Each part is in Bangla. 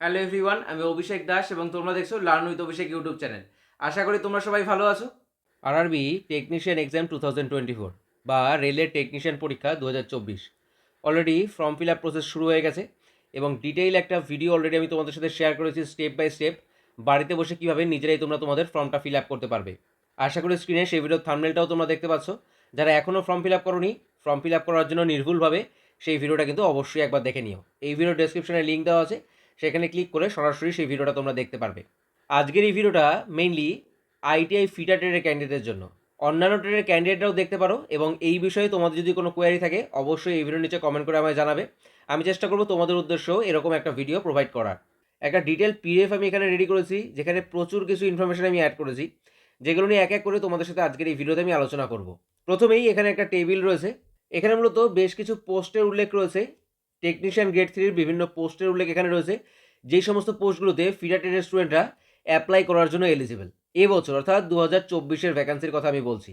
হ্যালো এভরিওয়ান, আমি অভিষেক দাস এবং তোমরা দেখছ learn with Abhishek YouTube channel. আশা করি তোমরা সবাই ভালো আছো। RRB technician exam two thousand twenty four বা রেলের টেকনিশিয়ান পরীক্ষা দু হাজার চব্বিশ। Already form fill up process শুরু হয়ে গেছে এবং ডিটেইল একটা ভিডিও অলরেডি আমি তোমাদের সাথে শেয়ার করেছি স্টেপ বাই স্টেপ বাড়িতে বসে কীভাবে নিজেরাই তোমরা তোমাদের ফর্মটা ফিল আপ করতে পারবে। আশা করি স্ক্রিনে সেই ভিডিওর থামনেলটাও তোমরা দেখতে পাচ্ছ। যারা এখনও ফর্ম ফিল আপ করোনি ফর্ম ফিল আপ করার জন্য নির্ভুলভাবে সেই ভিডিওটা কিন্তু অবশ্যই একবার দেখে নিও। এই ভিডিও ডেসক্রিপশনে লিঙ্ক দেওয়া আছে। সেখানে ক্লিক করে সরাসরি সেই ভিডিওটা তোমরা দেখতে পারবে। আজকের এই ভিডিওটা মেইনলি আইটিআই ফিটার ট্রেডের ক্যান্ডিডেটের জন্য। অন্যান্য ট্রেডের ক্যান্ডিডেটরাও দেখতে পারো এবং এই বিষয়ে তোমাদের যদি কোনো কোয়ারি থাকে, অবশ্যই এই ভিডিওর নিচে কমেন্ট করে আমায় জানাবে। আমি চেষ্টা করব তোমাদের উদ্দেশ্যেও এরকম একটা ভিডিও প্রোভাইড করার। একটা ডিটেল পিডিএফ আমি এখানে রেডি করেছি, যেখানে প্রচুর কিছু ইনফরমেশন আমি অ্যাড করেছি, যেগুলো নিয়ে এক এক করে তোমাদের সাথে আজকের এই ভিডিওতে আমি আলোচনা করব। প্রথমেই এখানে একটা টেবিল রয়েছে। এখানে মূলত বেশ কিছু পোস্টের উল্লেখ রয়েছে। টেকনিশিয়ান গ্রেড থ্রির বিভিন্ন পোস্টের উল্লেখ এখানে রয়েছে। যেই সমস্ত পোস্টগুলোতে ফিডাটেড স্টুডেন্টরা অ্যাপ্লাই করার জন্য এলিজিবল এবছর, অর্থাৎ দু হাজার চব্বিশের ভ্যাকান্সির কথা আমি বলছি।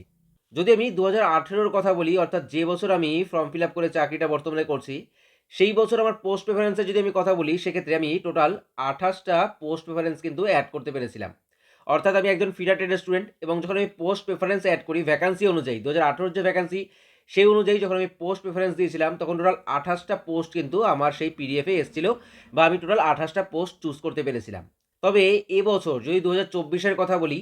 যদি আমি দু হাজার আঠেরোর কথা বলি, অর্থাৎ যে বছর আমি ফর্ম ফিল আপ করে চাকরিটা বর্তমানে করছি, সেই বছর আমার পোস্ট প্রেফারেন্সের যদি আমি কথা বলি, সেক্ষেত্রে আমি টোটাল আঠাশটা পোস্ট প্রেফারেন্স কিন্তু অ্যাড করতে পেরেছিলাম। অর্থাৎ আমি একজন ফিডাটেড স্টুডেন্ট এবং যখন আমি পোস্ট প্রেফারেন্স অ্যাড করি ভ্যাকান্সি অনুযায়ী দু হাজার আঠেরোর যে ভ্যাকান্সি সেই অনুযায়ী যখন আমি পোস্ট প্রেফারেন্স দিয়েছিলাম, তখন টোটাল আঠাশটা পোস্ট কিন্তু আমার সেই পিডিএফে এসেছিল বা আমি টোটাল আঠাশটা পোস্ট চুজ করতে পেরেছিলাম। তবে এবছর যদি দু হাজার কথা বলি,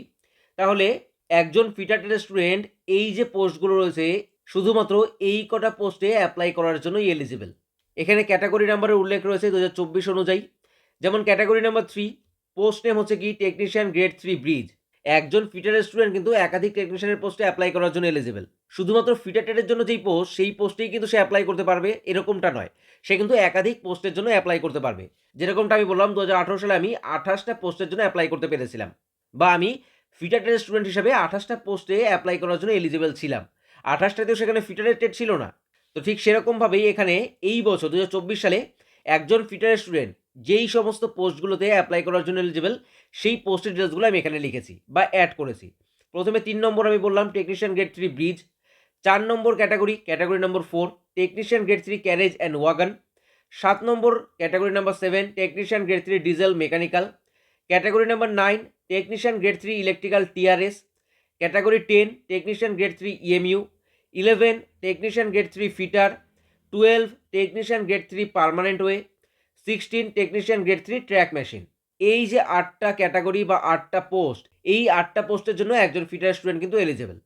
তাহলে একজন ফিটাটেড স্টুডেন্ট এই যে পোস্টগুলো রয়েছে, শুধুমাত্র এই কটা পোস্টে অ্যাপ্লাই করার জন্যই এলিজিবল এখানে ক্যাটাগরি নাম্বারের উল্লেখ রয়েছে দু হাজার চব্বিশ অনুযায়ী। যেমন category number three post name হচ্ছে কি? টেকনিশিয়ান গ্রেড থ্রি ব্রিজ একজন ফিটার স্টুডেন্ট কিন্তু একাধিক টেকনিশিয়ানের পোস্টে অ্যাপ্লাই করার জন্য এলিজিবল শুধুমাত্র ফিটাটেডের জন্য যেই পোস্ট সেই পোস্টেই কিন্তু সে অ্যাপ্লাই করতে পারবে, এরকমটা নয়। সে কিন্তু একাধিক পোস্টের জন্য অ্যাপ্লাই করতে পারবে। যেরকমটা আমি বললাম, দু হাজার আঠেরো সালে আমি আঠাশটা পোস্টের জন্য অ্যাপ্লাই করতে পেরেছিলাম। বা আমি ফিটাটেড স্টুডেন্ট হিসেবে আঠাশটা পোস্টে অ্যাপ্লাই করার জন্য এলিজিবল ছিলাম। আঠাশটাতেও সেখানে ফিটারেটেড ছিল না। তো ঠিক সেরকমভাবেই এখানে এই বছর, দু হাজার চব্বিশ সালে একজন ফিটার স্টুডেন্ট যেই সমস্ত পোস্টগুলোতে অ্যাপ্লাই করার জন্য এলিজিবল সেই পোস্টের ডিটেলসগুলো আমি এখানে লিখেছি বা অ্যাড করেছি। প্রথমে তিন নম্বর আমি বললাম টেকনিশিয়ান গ্রেড থ্রি ব্রিজ চার নম্বর category category number four technician grade three carriage and wagon সাত নম্বর category number seven technician grade three diesel mechanical category number nine technician grade three electrical TRS category ten technician grade three EMU eleven technician grade three fitter twelve technician grade three permanent way sixteen technician grade three track machine এই যে আটটা ক্যাটাগরি বা আটটা পোস্ট এই আটটা পোস্টের জন্য একজন ফিটার স্টুডেন্ট কিন্তু এলিজেবল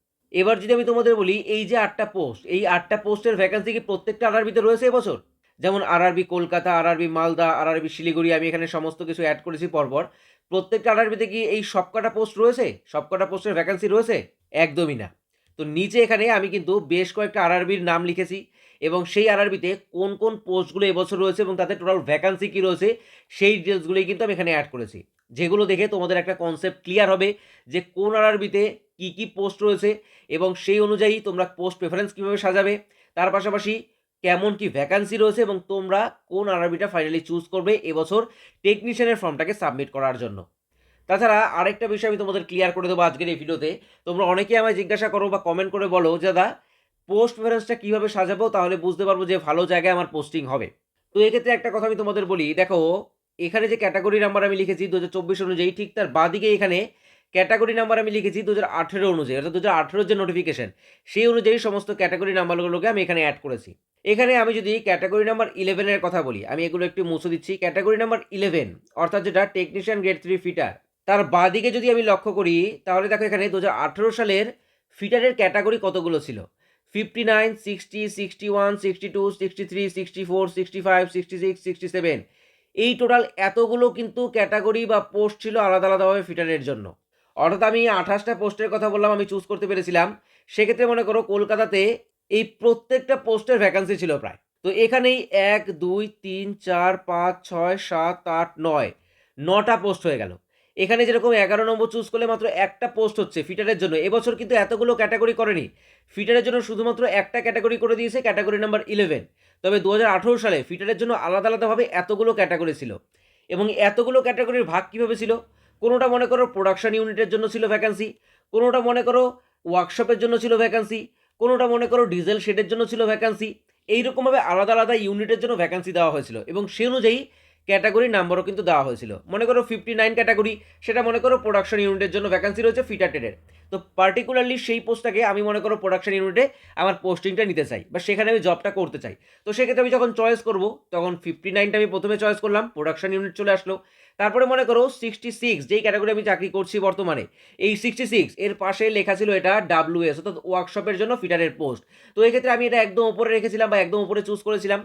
এবার যদি আমি তোমাদের বলি, এই যে আটটা পোস্ট এই আটটা পোস্টের ভ্যাকান্সি কি প্রত্যেকটা আরআরবিতে রয়েছে এবছর? যেমন RRB Kolkata RRB Malda RRB Siliguri, আমি এখানে সমস্ত কিছু অ্যাড করেছি পরপর। প্রত্যেকটা আরআরবিতে কি এই সবকটা পোস্ট রয়েছে? সবকটা পোস্টের ভ্যাকান্সি রয়েছে? একদমই না। তো নিচে এখানে আমি কিন্তু বেশ কয়েকটা আরআরবির নাম লিখেছি এবং সেই আরআরবিতে কোন কোন পোস্টগুলো এবছর রয়েছে এবং তাতে টোটাল ভ্যাকান্সি কী রয়েছে, সেই ডিটেলসগুলোই কিন্তু আমি এখানে অ্যাড করেছি। যেগুলো দেখে তোমাদের একটা কনসেপ্ট ক্লিয়ার হবে যে কোন আরআরবিতে কী কী পোস্ট রয়েছে এবং সেই অনুযায়ী তোমরা পোস্ট প্রেফারেন্স কীভাবে সাজাবে। তার পাশাপাশি কেমন কি ভ্যাকান্সি রয়েছে এবং তোমরা কোন আরআরবিটা ফাইনালি চুজ করবে এবছর টেকনিশিয়ানের ফর্মটাকে সাবমিট করার জন্য। তাছাড়া আরেকটা বিষয় আমি তোমাদের ক্লিয়ার করে দেবো আজকের এই ভিডিওতে তোমরা অনেকেই আমায় জিজ্ঞাসা করো বা কমেন্ট করে বলো দাদা পোস্ট প্রেফারেন্সটা কীভাবে সাজাবো? তাহলে বুঝতে পারব যে ভালো জায়গায় আমার পোস্টিং হবে। তো এক্ষেত্রে একটা কথা আমি তোমাদের বলি। দেখো এখানে যে ক্যাটাগরি নাম্বার আমি লিখেছি দু হাজার চব্বিশ অনুযায়ী, ঠিক তার বাদিকে এখানে ক্যাটাগরি নাম্বার আমি লিখেছি দু হাজার আঠেরো অনুযায়ী, অর্থাৎ দু হাজার যে নোটিফিকেশন সেই অনুযায়ী সমস্ত ক্যাটাগরি নাম্বারগুলোকে আমি এখানে অ্যাড করেছি। এখানে আমি যদি ক্যাটাগরি নাম্বার ইলেভেনের কথা বলি, আমি এগুলো একটু মুছে দিচ্ছি। ক্যাটাগরি নাম্বার ইলেভেন অর্থাৎ যেটা টেকনিশিয়ান গ্রেড থ্রি ফিটার তার বাদিকে যদি আমি লক্ষ্য করি, তাহলে দেখো এখানে দু হাজার আঠেরো সালের ফিটারের ক্যাটাগরি কতগুলো ছিল? Fifty nine sixty sixty one sixty two sixty three sixty four sixty five sixty six sixty seven এই টোটাল এতগুলো কিন্তু ক্যাটাগরি বা পোস্ট ছিল আলাদা আলাদাভাবে ফিটারের জন্য। অর্থাৎ আমি আঠাশটা পোস্টের কথা বললাম, আমি চুজ করতে পেরেছিলাম। সেক্ষেত্রে মনে করো কলকাতাতে এই প্রত্যেকটা পোস্টের ভ্যাকান্সি ছিল প্রায়। তো এখানেই এক, দুই, তিন, চার, পাঁচ, ছয়, সাত, আট, নয়, নটা পোস্ট হয়ে গেল। এখানে যেরকম এগারো নম্বর চুজ করলে মাত্র একটা পোস্ট হচ্ছে ফিটারের জন্য। এবছর কিন্তু এতগুলো ক্যাটাগরি করেনি। ফিটারের জন্য শুধুমাত্র একটা ক্যাটাগরি করে দিয়েছে ক্যাটাগরি নাম্বার ইলেভেন তবে দু হাজার আঠেরো সালে ফিটারের জন্য আলাদা আলাদাভাবে এতগুলো ক্যাটাগরি ছিল। এবং এতগুলো ক্যাটাগরির ভাগ কীভাবে ছিল? কোনোটা মনে করো প্রোডাকশন ইউনিটের জন্য ছিল ভ্যাকান্সি কোনোটা মনে করো ওয়ার্কশপের জন্য ছিল ভ্যাকান্সি কোনোটা মনে করো ডিজেল শেডের জন্য ছিল ভ্যাকান্সি এইরকমভাবে আলাদা আলাদা ইউনিটের জন্য ভ্যাকান্সি দেওয়া হয়েছিল। এবং সে অনুযায়ী ক্যাটাগরি নাম্বারও কিন্তু দেওয়া হয়েছিল। মনে করো ফিফটি নাইন ক্যাটাগরি, সেটা মনে করো প্রোডাকশন ইউনিটের জন্য ভ্যাকান্সি রয়েছে ফিটার ট্রেডের তো পার্টিকুলারলি সেই পোস্টটাকে আমি মনে করো প্রোডাকশন ইউনিটে আমার পোস্টিংটা নিতে চাই বা সেখানে আমি জবটা করতে চাই। তো সেক্ষেত্রে আমি যখন চয়েস করব, তখন ফিফটি নাইনটা আমি প্রথমে চয়েস করলাম প্রোডাকশন ইউনিট চলে আসলো। তারপরে মনে করো সিক্সটি সিক্স যেই ক্যাটাগরি আমি চাকরি করছি বর্তমানে, এই সিক্সটি সিক্স এর পাশে লেখা ছিল এটা ডাব্লিউ এস অর্থাৎ ওয়ার্কশপের জন্য ফিটারের পোস্ট তো এক্ষেত্রে আমি এটা একদম উপরে রেখেছিলাম বা একদম উপরে চুজ করেছিলাম।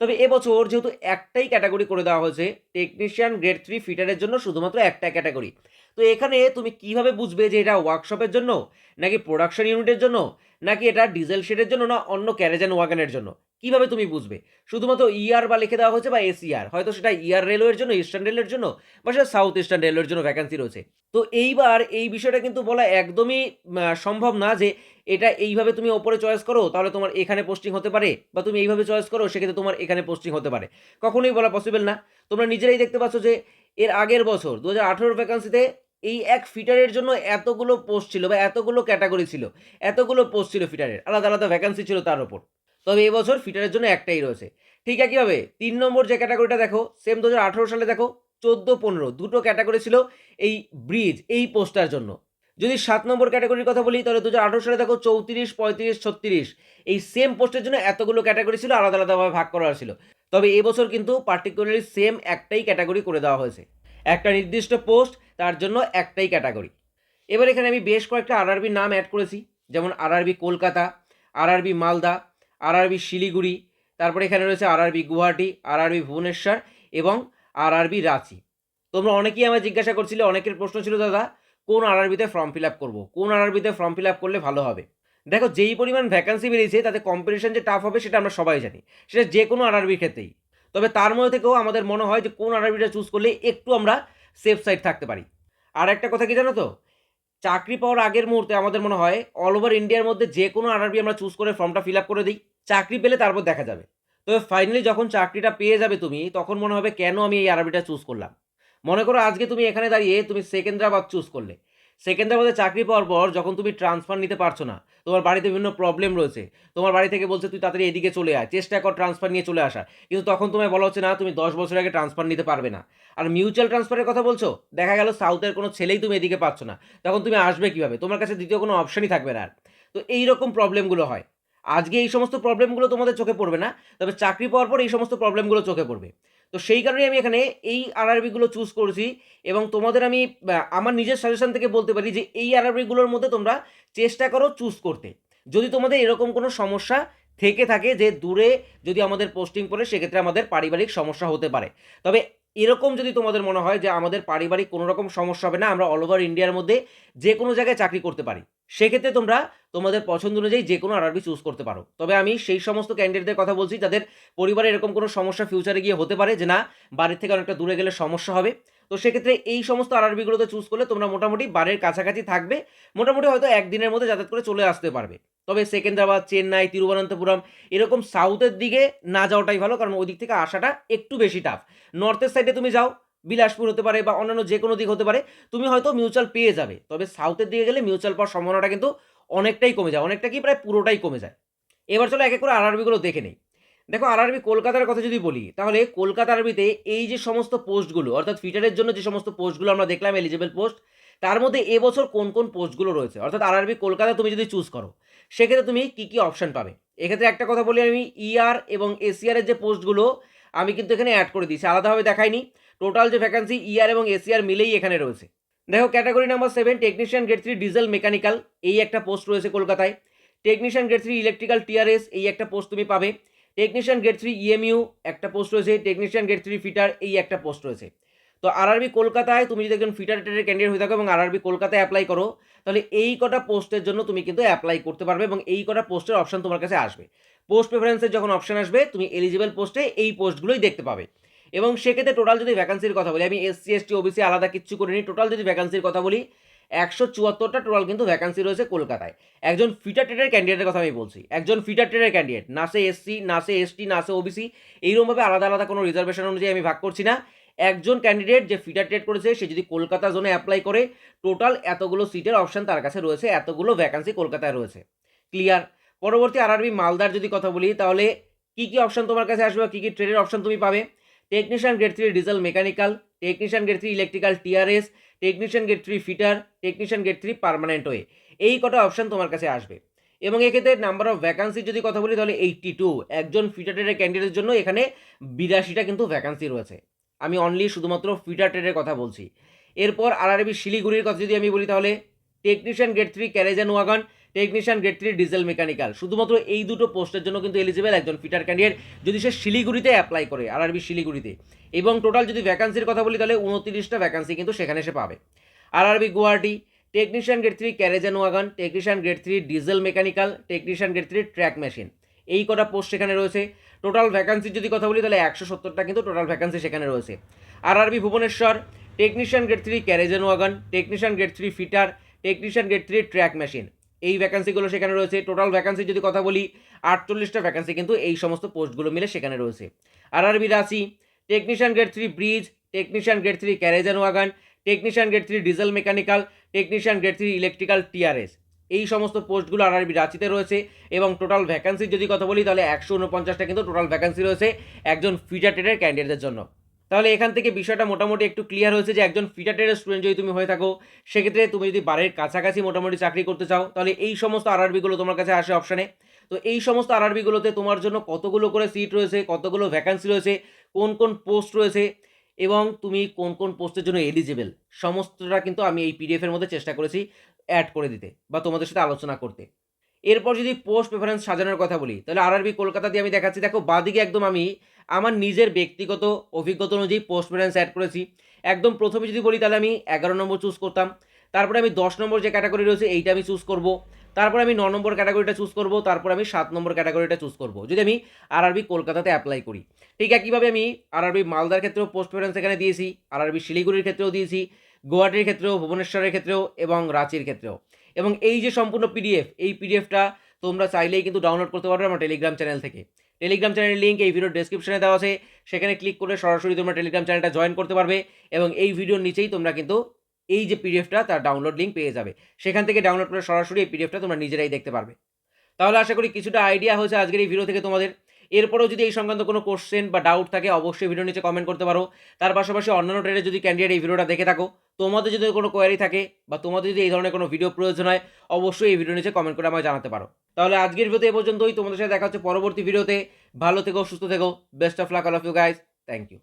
তবে এবছর যেহেতু একটাই ক্যাটাগরি করে দেওয়া হয়েছে টেকনিশিয়ান গ্রেড থ্রি ফিটারের জন্য শুধুমাত্র একটা ক্যাটাগরি। তো এখানে তুমি কীভাবে বুঝবে যে এটা ওয়ার্কশপের জন্য, নাকি প্রোডাকশন ইউনিটের জন্য, নাকি এটা ডিজেল শেডের জন্য, না অন্য ক্যারেজ ওয়াগানের জন্য? কীভাবে তুমি বুঝবে? শুধুমাত্র ইআর বা লিখে দেওয়া হয়েছে বা এসিআর হয়তো সেটা ইআর রেলওয়ের জন্য ইস্টার্ন রেলের জন্য, বা সেটা সাউথ ইস্টার্ন রেলওয়ের জন্য ভ্যাকান্সি রয়েছে। তো এইবার এই বিষয়টা কিন্তু বলা একদমই সম্ভব না যে এটা এইভাবে তুমি ওপরে চয়েস করো, তাহলে তোমার এখানে পোস্টিং হতে পারে, বা তুমি এইভাবে চয়েস করো, সেক্ষেত্রে তোমার এখানে পোস্টিং হতে পারে। কখনোই বলা পসিবল না। তোমরা নিজেরাই দেখতে পাচ্ছ যে এর আগের বছর দু হাজার আঠেরোর ভ্যাকান্সিতে এই এক ফিটারের জন্য এতগুলো পোস্ট ছিল বা এতগুলো ক্যাটাগরি ছিল, এতগুলো পোস্ট ছিল ফিটারের আলাদা আলাদা ভ্যাকান্সি ছিল তার উপর। তবে এবছর ফিটারের জন্য একটাই রয়েছে। ঠিক একইভাবে তিন নম্বর যে ক্যাটাগরিটা দেখো সেম দু হাজার আঠেরো সালে দেখো, চোদ্দ পনেরো, দুটো ক্যাটাগরি ছিল এই ব্রিজ এই পোস্টার জন্য। যদি সাত নম্বর ক্যাটাগরির কথা বলি, তাহলে দু হাজার আঠেরো সালে দেখো চৌত্রিশ, পঁয়ত্রিশ, ছত্রিশ, এই সেম পোস্টের জন্য এতগুলো ক্যাটাগরি ছিল, আলাদা আলাদাভাবে ভাগ করা ছিল তবে এবছর কিন্তু পার্টিকুলারলি সেম একটাই ক্যাটাগরি করে দেওয়া হয়েছে। একটা নির্দিষ্ট পোস্ট তার জন্য একটাই ক্যাটাগরি এবার এখানে আমি বেশ কয়েকটা আরআরবির নাম অ্যাড করেছি যেমন RRB Kolkata RRB Malda RRB Siliguri তারপরে এখানে রয়েছে আরআরবি গুয়াহাটি আরআরবি ভুবনেশ্বর এবং আরআরবি রাঁচি তোমরা অনেকেই আমায় জিজ্ঞাসা করছিলে অনেকের প্রশ্ন ছিল দাদা কোন আরআরবিতে ফর্ম ফিল আপ করব কোন আরআরবিতে ফর্ম ফিল আপ করলে ভালো হবে দেখো যেই পরিমাণ ভ্যাকান্সি বেরিয়েছে তাতে কম্পিটিশন যে টাফ হবে সেটা আমরা সবাই জানি সেটা যে কোনো আরআরবির ক্ষেত্রেই তবে তার মধ্যে থেকেও আমাদের মনে হয় যে কোন আরআরবিটা চুজ করলে একটু আমরা সেফ সাইড থাকতে পারি। আর একটা কথা কি জানো তো? চাকরি পাওয়ার আগের মুহূর্তে আমাদের মনে হয় অল ওভার ইন্ডিয়ার মধ্যে যে কোনো আরআরবি আমরা চুজ করে ফর্মটা ফিল আপ করে দিই, চাকরি পেলে তারপর দেখা যাবে। তবে ফাইনালি যখন চাকরিটা পেয়ে যাবে তুমি, তখন মনে হবে কেন আমি এই আরবিটা চুজ করলাম? মনে করো আজকে তুমি এখানে দাঁড়িয়ে তুমি সেকেন্দ্রাবাদ চুজ করলে। সেকেন্দ্রাবাদে চাকরি পাওয়ার পর যখন তুমি ট্রান্সফার নিতে পারছ না, তোমার বাড়িতে বিভিন্ন প্রবলেম রয়েছে, তোমার বাড়ি থেকে বলছে তুই তাড়াতাড়ি এদিকে চলে আয়, চেষ্টা কর ট্রান্সফার নিয়ে চলে আসা, কিন্তু তখন তোমায় বলা হচ্ছে না, তুমি দশ বছর আগে ট্রান্সফার নিতে পারবে না। আর মিউচুয়াল ট্রান্সফারের কথা বলছো? দেখা গেল সাউথের কোনো ছেলেই তুমি এদিকে পাচ্ছ না, তখন তুমি আসবে কীভাবে? তোমার কাছে দ্বিতীয় কোনো অপশনই থাকবে না আর। তো এই রকম প্রবলেমগুলো হয়। আজকে এই সমস্ত প্রবলেমগুলো তোমাদের চোখে পড়বে না, তবে চাকরি পাওয়ার পর এই সমস্ত প্রবলেমগুলো চোখে পড়বে। তো সেই কারণে আমি এখানে এই আরআরবিগুলো চুজ করেছি এবং তোমাদের আমি আমার নিজের সাজেশন থেকে বলতে পারি যে এই আরআরবিগুলোর মধ্যে তোমরা চেষ্টা করো চুজ করতে। যদি তোমাদের এরকম কোনো সমস্যা থেকে থাকে যে দূরে যদি আমাদের পোস্টিং পড়ে, সেক্ষেত্রে আমাদের পারিবারিক সমস্যা হতে পারে। তবে এরকম যদি তোমাদের মনে হয় যে আমাদের পারিবারিক কোনো রকম সমস্যা হবে না, আমরা অল ওভার ইন্ডিয়ার মধ্যে যে কোনো জায়গায় চাকরি করতে পারি। সেক্ষেত্রে তোমরা তোমাদের পছন্দ অনুযায়ী যে কোনো আরআরবি চুজ করতে পারো। তবে আমি সেই সমস্ত ক্যান্ডিডেটদের কথা বলছি, যাদের পরিবারে এরকম কোনো সমস্যা ফিউচারে গিয়ে হতে পারে যে না, বাড়ির থেকে অনেকটা দূরে গেলে সমস্যা হবে। তো সেক্ষেত্রে এই সমস্ত আরআরবিগুলোতে চুজ করলে তোমরা মোটামুটি বারের কাছাকাছি থাকবে। মোটামুটি হয়তো একদিনের মধ্যে যাতায়াত করে চলে আসতে পারবে। তবে সেকেন্দ্রাবাদ, চেন্নাই, তিরুবনন্তপুরম এরকম সাউথের দিকে না যাওয়াটাই ভালো কারণ ওই দিক থেকে আসাটা একটু বেশি টাফ নর্থের সাইডে তুমি যাও, বিলাসপুর হতে পারে বা অন্যান্য যে কোনো দিক হতে পারে, তুমি হয়তো মিউচুয়াল পেয়ে যাবে। তবে সাউথের দিকে গেলে মিউচুয়াল পাওয়ার সম্ভাবনাটা কিন্তু অনেকটাই কমে যায়। অনেকটা কি? প্রায় পুরোটাই কমে যায়। এবার চলো এক এক করে আরআরবিগুলো দেখে নেই। দেখো আরআরবি কলকাতার কথা যদি বলি, তাহলে কলকাতা আরবিতে এই যে সমস্ত পোস্টগুলো, অর্থাৎ ফিটারের জন্য যে সমস্ত পোস্টগুলো আমরা দেখলাম এলিজিবল পোস্ট তার মধ্যে এবছর কোন কোন পোস্টগুলো রয়েছে? অর্থাৎ আরআরবি কলকাতা তুমি যদি চুজ করো, সেক্ষেত্রে তুমি কী কী অপশান পাবে? এক্ষেত্রে একটা কথা বলি আমি ইআর এবং এসিআর এর যে পোস্টগুলো, আমি কিন্তু এখানে অ্যাড করে দিয়েছি, আলাদাভাবে দেখাইনি। টোটাল যে ভ্যাকান্সি ইআর এবং এসিআর মিলেই এখানে রয়েছে। দেখো category number seven technician grade three diesel mechanical এই একটা পোস্ট রয়েছে কলকাতায়। Technician grade three electrical TRS এই একটা পোস্ট তুমি পাবে। টেকনিশিয়ান গ্রেড থ্রি ইএমইউ একটা পোস্ট রয়েছে। টেকনিশিয়ান গ্রেড থ্রি ফিটার এই একটা পোস্ট রয়েছে। তো আরআরবি কলকাতায় তুমি যদি একজন ফিটার ট্রেডের ক্যান্ডিডেট হয়ে থাকো এবং আরআরবি কলকাতায় অ্যাপ্লাই করো, তাহলে এই কটা পোস্টের জন্য তুমি কিন্তু অ্যাপ্লাই করতে পারবে এবং এই কটা পোস্টের অপশন তোমার কাছে আসবে। পোস্ট প্রেফারেন্সের যখন অপশন আসবে, তুমি এলিজিবল পোস্টে এই পোস্টগুলোই দেখতে পাবে। এবং সেক্ষেত্রে টোটাল যদি ভ্যাকান্সির কথা বলি, আমি এসসি এসটি ওবিসি আলাদা কিচ্ছু করিনি। টোটাল যদি ভ্যাকান্সির কথা বলি একশো চুয়াত্তরটা টোটাল কিন্তু ভ্যাকান্সি রয়েছে কলকাতায়। একজন ফিটার ট্রেডের ক্যান্ডিডেটের কথা আমি বলছি। একজন ফিটার ট্রেডের ক্যান্ডিডেট না সে এসসি না সে এসটি না সে ওবিসি এইরকমভাবে আলাদা আলাদা কোনো রিজার্ভেশন অনুযায়ী আমি ভাগ করছি না। একজন ক্যান্ডিডেট যে ফিটার ট্রেড করেছে, সে যদি কলকাতা জোনে অ্যাপ্লাই করে টোটাল এতগুলো সিটের অপশন তার কাছে রয়েছে, এতগুলো ভ্যাকান্সি কলকাতায় রয়েছে। ক্লিয়ার পরবর্তী আরআরবি মালদার যদি কথা বলি, তাহলে কি কি অপশন তোমার কাছে আসবে কী কী ট্রেডের অপশান তুমি পাবে? Technician grade three diesel mechanical technician grade three electrical TRS technician grade three fitter technician grade three permanent way এই কটা অপশান তোমার কাছে আসবে। এবং এক্ষেত্রে নাম্বার অফ ভ্যাকান্সি যদি কথা বলি, তাহলে এইট্টি টু একজন ফিটার ট্রেডের ক্যান্ডিডেটের জন্য এখানে বিরাশিটা কিন্তু ভ্যাকান্সি রয়েছে। আমি অনলি শুধুমাত্র ফিটার ট্রেডের কথা বলছি। এরপর আর আরবি শিলিগুড়ির কথা যদি আমি বলি, তাহলে technician grade three carriage and wagon technician grade three diesel mechanical শুধুমাত্র এই দুটো পোস্টের জন্য কিন্তু এলিজিবল একজন ফিটার ক্যান্ডিডেট যদি সে শিলিগুড়িতে অ্যাপ্লাই করে আরআরবি শিলিগুড়িতে। এবং টোটাল যদি ভ্যাকান্সির কথা বলি তাহলে উনত্রিশটা ভ্যাকান্সি কিন্তু সেখানে সে পাবে। RRB Guwahati technician grade three carriage and wagon technician grade three diesel mechanical technician grade three track machine এই কটা পোস্ট সেখানে রয়েছে। টোটাল ভ্যাকান্সির যদি কথা বলি তাহলে একশো সত্তরটা কিন্তু টোটাল ভ্যাকান্সি সেখানে রয়েছে। RRB Bhubaneswar technician grade three carriage and wagon technician grade three fitter technician grade three track machine এই ভ্যাকান্সিগুলো সেখানে রয়েছে। টোটাল ভ্যাকান্সি যদি কথা বলি, আটচল্লিশটা ভ্যাকান্সি কিন্তু এই সমস্ত পোস্টগুলো মিলে সেখানে রয়েছে। আর RRB Ranchi technician grade three bridge technician grade three carriage and wagon technician grade three diesel mechanical technician grade three electrical TRS এই সমস্ত পোস্টগুলো আরআরবি রাঁচিতে রয়েছে এবং টোটাল ভ্যাকান্সির যদি কথা বলি, তাহলে একশো উনপঞ্চাশটা কিন্তু টোটাল ভ্যাকান্সি রয়েছে একজন ফিটার ট্রেডের ক্যান্ডিডেটদের জন্য। তাহলে এখান থেকে বিষয়টা মোটামুটি একটু ক্লিয়ার হয়েছে যে একজন ফিটার ট্রেডের স্টুডেন্ট যদি তুমি হয়ে থাকো, সেক্ষেত্রে তুমি যদি বাড়ির কাছাকাছি মোটামুটি চাকরি করতে চাও, তাহলে এই সমস্ত আরআরবিগুলো তোমার কাছে আসে অপশানে তো এই সমস্ত আরআরবিগুলোতে তোমার জন্য কতগুলো করে সিট রয়েছে, কতগুলো ভ্যাকান্সি রয়েছে, কোন কোন পোস্ট রয়েছে এবং তুমি কোন কোন পোস্টের জন্য এলিজিবল সমস্তটা কিন্তু আমি এই পিডিএফের মধ্যে চেষ্টা করেছি অ্যাড করে দিতে বা তোমাদের সাথে আলোচনা করতে। এরপর যদি পোস্ট প্রেফারেন্স সাজানোর কথা বলি, তাহলে আরআরবি কলকাতা দিয়ে আমি দেখাচ্ছি, দেখো বাদিকে একদম আমি আমার নিজের ব্যক্তিগত অভিজ্ঞতা অনুযায়ী পোস্ট প্রেফারেন্স অ্যাড করেছি। একদম প্রথমে যদি বলি, তাহলে আমি এগারো নম্বর চুজ করতাম। তারপরে আমি দশ নম্বর যে ক্যাটাগরি রয়েছে, এইটা আমি চুজ করব। তারপর আমি ন নম্বর ক্যাটাগরিটা চুজ করব। তারপর আমি সাত নম্বর ক্যাটাগরিটা চুজ করব। যদি আমি আরআরবি কলকাতাতে অ্যাপ্লাই করি, ঠিক একইভাবে আমি আরআরবি মালদার ক্ষেত্রেও পোস্ট প্রেফারেন্স এখানে দিয়েছি আরআরবি শিলিগুড়ির ক্ষেত্রেও দিয়েছি, গুয়াহাটির ক্ষেত্রেও, ভুবনেশ্বরের ক্ষেত্রেও এবং রাঁচির ক্ষেত্রেও। এবং এই যে সম্পূর্ণ পিডিএফ এই পিডিএফটা তোমরা চাইলেই কিন্তু ডাউনলোড করতে পারবে আমার টেলিগ্রাম চ্যানেল থেকে। টেলিগ্রাম চ্যানেলের লিঙ্ক এই ভিডিওর ডেসক্রিপশনে দেওয়া আছে। সেখানে ক্লিক করে সরাসরি তোমরা টেলিগ্রাম চ্যানেলটা জয়েন করতে পারবে এবং এই ভিডিওর নিচেই তোমরা কিন্তু এই যে পিডিএফটা তার ডাউনলোড লিঙ্ক পেয়ে যাবে। সেখান থেকে ডাউনলোড করে সরাসরি এই পিডিএফটা তোমরা নিজেরাই দেখতে পারবে। তাহলে আশা করি কিছুটা আইডিয়া হয়েছে আজকের এই ভিডিও থেকে তোমাদের। এরপরেও যদি এই সংক্রান্ত কোনো কোশ্চেন বা ডাউট থাকে, অবশ্যই ভিডিও নিচে কমেন্ট করতে পারো। তার পাশাপাশি অন্যান্য ট্রেডে যদি ক্যান্ডিডেট এই ভিডিওটা দেখে থাকো, তোমাদের যদি কোনো কোয়ারি থাকে বা তোমাদের যদি এই ধরনের কোনো ভিডিও প্রয়োজন হয়, অবশ্যই এই ভিডিও নিচে কমেন্ট করে আমায় জানাতে পারো। তাহলে আজকের ভিডিওতে এ পর্যন্তই। তোমাদের সাথে দেখা হচ্ছে পরবর্তী ভিডিওতে ভালো থেকো, সুস্থ থেকো। Best of luck all of you guys thank you